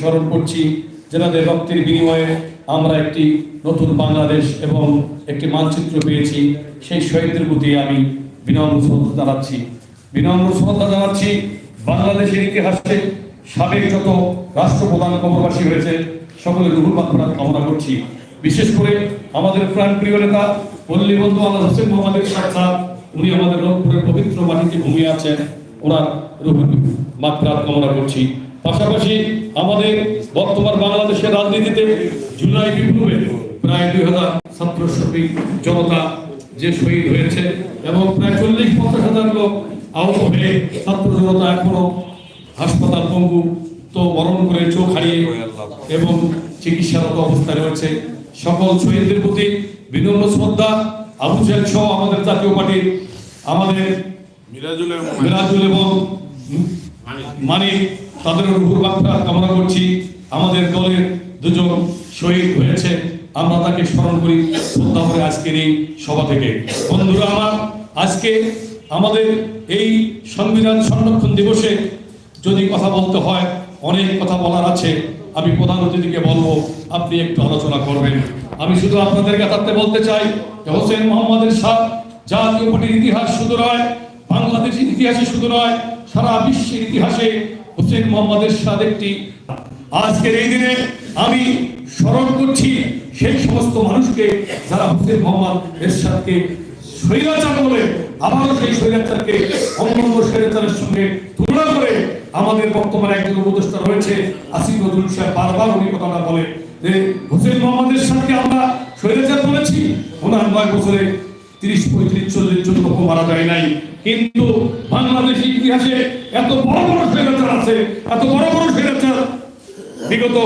স্মরণ করছি, যেনাদের রক্তের বিনিময়ে আমরা একটি নতুন বাংলাদেশ এবং একটি মানচিত্র পেয়েছি, সেই শহীদদের প্রতি আমি বিনম্র শ্রদ্ধা জানাচ্ছি। বিনম্র শ্রদ্ধা জানাচ্ছি, বাংলাদেশের ইতিহাসে সাবেক যত রাষ্ট্রপ্রধান কবরবাসী হয়েছে সকলের রুহুল মাত্রা কামনা করছি। বিশেষ করে আমাদের প্রাণপ্রিয় নেতা, পল্লী বন্ধু আল্লাহ হোসেন মোহাম্মদের সাথে উনি আমাদের রংপুরের পবিত্র মাটিতে ভূমি আছেন, ওনার রুহুল মাত্রা কামনা করছি। পাশাপাশি আমাদের বর্তমান বাংলাদেশের রাজনীতিতে জুলাই বিপ্লবে প্রায় দুই হাজার ছাত্র শ্রমিক জনতা যে শহীদ হয়েছে এবং প্রায় চল্লিশ পঞ্চাশ হাজার লোক আহত হয়ে ছাত্র জনতা এখনও হাসপাতাল পঙ্গু তো বরণ করে চোখ হারিয়ে এবং চিকিৎসারত অবস্থায় রয়েছে। সকল শহীদদের প্রতি বিনম্র শ্রদ্ধা। আবু সাহেব সহ আমাদের জাতীয় পার্টির আমাদের মিরাজুল এবং মানে তাদের রুহুর কামনা করছি। আমাদের দলের দুজন শহীদ হয়েছে। আমরা তাকে স্মরণ করি। শ্রদ্ধা করে আজকের এই সভা থেকে। বন্ধুরা আমার, আজকে আমাদের এই সংবিধান সংরক্ষণ দিবসে যদি কথা বলতে হয়, অনেক কথা বলার আছে। আমি প্রধান অতিথিকে বলব, আপনি একটু আলোচনা করবেন। আমি শুধু আপনাদের কাছে বলতে চাই হোসেন মোহাম্মদের সাথ জাতীয় পার্টির ইতিহাস শুধু নয় বাংলাদেশের ইতিহাসে শুধু নয়, সারা বিশ্বের ইতিহাসে হোসেন মোহাম্মদের সাথ একটি আজকের এই দিনে আমি স্মরণ করছি সেই সমস্ত মানুষকে যারা হোসেন মোহাম্মদ এরশাদকে স্বৈরাচার বলে, আবারও সেই স্বৈরাচারকে স্বৈরাচারের সঙ্গে তুলনা করে আমাদের বর্তমানে একজন উপদেষ্টা রয়েছে, আসিফ নজরুল সাহেব। বারবার উনি কথাটা বলে যে, হোসেন মোহাম্মদের সাথে আমরা স্বৈরাচার বলেছি। ওনার নয় বছরে তিরিশ, পঁয়ত্রিশ, চল্লিশ জন লোক মারা যায় নাই। কিন্তু বাংলাদেশের ইতিহাসে এত বড় বড় স্বৈরাচার আছে, এত বড় বড় স্বৈরাচার। বিগত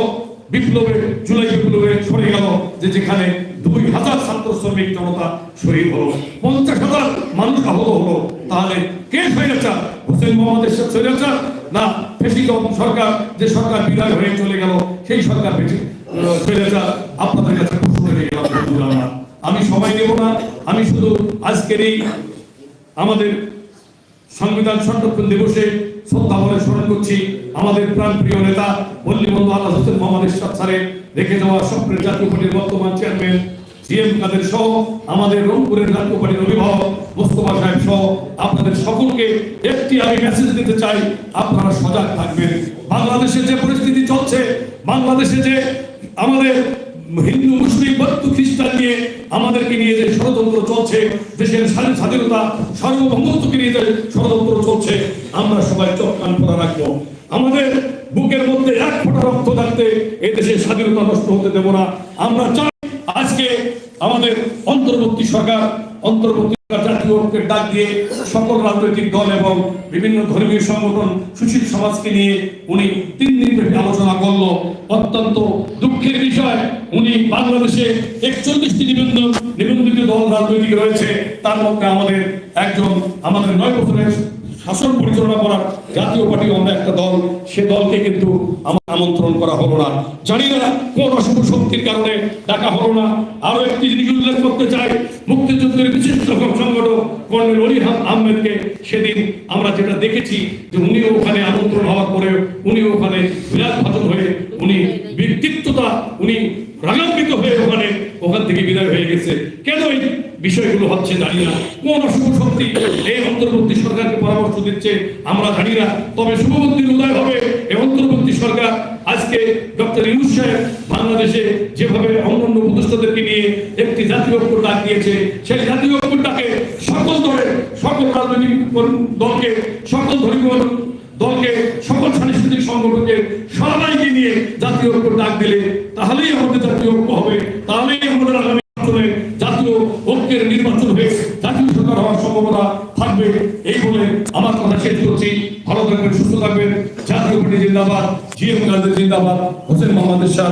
বিপ্লবে, জুলাই বিপ্লবে সরে গেল যে যেখানে দুই হাজার ছাত্র শ্রমিক জনতা শহীদ হলো, পঞ্চাশ হাজার মানুষ আহত হলো। তাহলে কে স্বৈরাচার? হোসেন মোহাম্মদের স্বৈরাচার? না ফেসিত সরকার, যে সরকার বিদায় হয়ে চলে গেল, সেই সরকার স্বৈরাচার আপনাদের কাছে প্রশ্ন রেখে গেলাম আমি সময় নেব না, আমি শুধু আজকের এই আমাদের সংবিধান সংরক্ষণ দিবসে শ্রদ্ধা বলে স্মরণ করছি আমাদের প্রাণপ্রিয় নেতা পল্লী বন্ধু আল্লাহ হোসেন মোহাম্মদ ইসরাত স্যারের রেখে যাওয়া স্বপ্নের জাতীয় পার্টির বর্তমান চেয়ারম্যান জিএম কাদের সহ আমাদের রংপুরের জাতীয় পার্টির অভিভাবক মোস্তফা সাহেব সহ আপনাদের সকলকে একটি আমি মেসেজ দিতে চাই, আপনারা সজাগ থাকবেন। বাংলাদেশে যে পরিস্থিতি চলছে, বাংলাদেশে যে আমাদের হিন্দু, মুসলিম, বৌদ্ধ, খ্রিস্টান নিয়ে আমাদেরকে নিয়ে যে ষড়যন্ত্র চলছে, দেশের স্বাধীন স্বাধীনতা সার্বভৌমত্বকে নিয়ে যে ষড়যন্ত্র চলছে, আমরা সবাই চোখ কান খোলা রাখব। আমাদের বুকের মধ্যে এক ফোঁটা রক্ত থাকতে এ দেশের স্বাধীনতা নষ্ট হতে দেব না। আমরা চাই আজকে আমাদের অন্তর্বর্তী সরকার অন্তর্বর্তী জাতীয় ঐক্যের ডাক দিয়ে সকল রাজনৈতিক দল এবং বিভিন্ন ধর্মীয় সংগঠন, সুশীল সমাজকে নিয়ে উনি তিন দিন ব্যাপী আলোচনা করল। অত্যন্ত দুঃখের বিষয়, উনি বাংলাদেশে একচল্লিশটি নিবন্ধন নিবন্ধিত দল রাজনৈতিক রয়েছে। তার মধ্যে আমাদের একজন, আমাদের নয় বছরের শাসন পরিচালনা করার জাতীয় পার্টি আমরা একটা দল, সে দলকে কিন্তু আমার আমন্ত্রণ করা হলো না। জানি না কোন অশুভ শক্তির কারণে ডাকা হলো না। আরও একটি জিনিস উল্লেখ করতে চাই, মুক্তিযুদ্ধের বিশিষ্ট সংগঠক কর্নেল অলিহাম আহমেদকে সেদিন আমরা যেটা দেখেছি যে উনিও ওখানে আমন্ত্রণ হওয়ার পরে উনি ওখানে বিরাট হয়ে উনি ব্যক্তিত্বতা, উনি রাগান্বিত হয়ে ওখানে ওখান থেকে বিদায় হয়ে গেছে। কেন এই বিষয়গুলো হচ্ছে জানি না। কোন শুভ শক্তি এই অন্তর্বর্তী সরকারকে পরামর্শ দিচ্ছে, আমরা জানি না। তবে শুভবন্তির উদয় হবে। এই অন্তর্বর্তী সরকার আজকে ডক্টর ইউনুস সাহেব বাংলাদেশে যেভাবে অন্যান্য উপদেষ্টাদেরকে নিয়ে একটি জাতীয় ঐক্য ডাক দিয়েছে, সেই জাতীয় ঐক্যটাকে সকল দলের, সকল রাজনৈতিক দলকে, সকল ধর্মীয় দলকে, সকল সাংস্কৃতিক সংগঠনকে সবাইকে নিয়ে জাতীয় ঐক্য ডাক দিলে তাহলেই আমাদের জাতীয় ঐক্য হবে, তাহলেই আমাদের আগামী জাতীয় ঐক্যের নির্বাচন হয়ে জাতীয় সরকার হওয়ার সম্ভাবনা থাকবে। এই বলে আমার কথা শেষ করছি। ভালো থাকবেন, সুস্থ থাকবেন। জাতীয় পার্টি জিন্দাবাদ জিএম গান্ধী জিন্দাবাদ। হোসেন মোহাম্মদ শাহ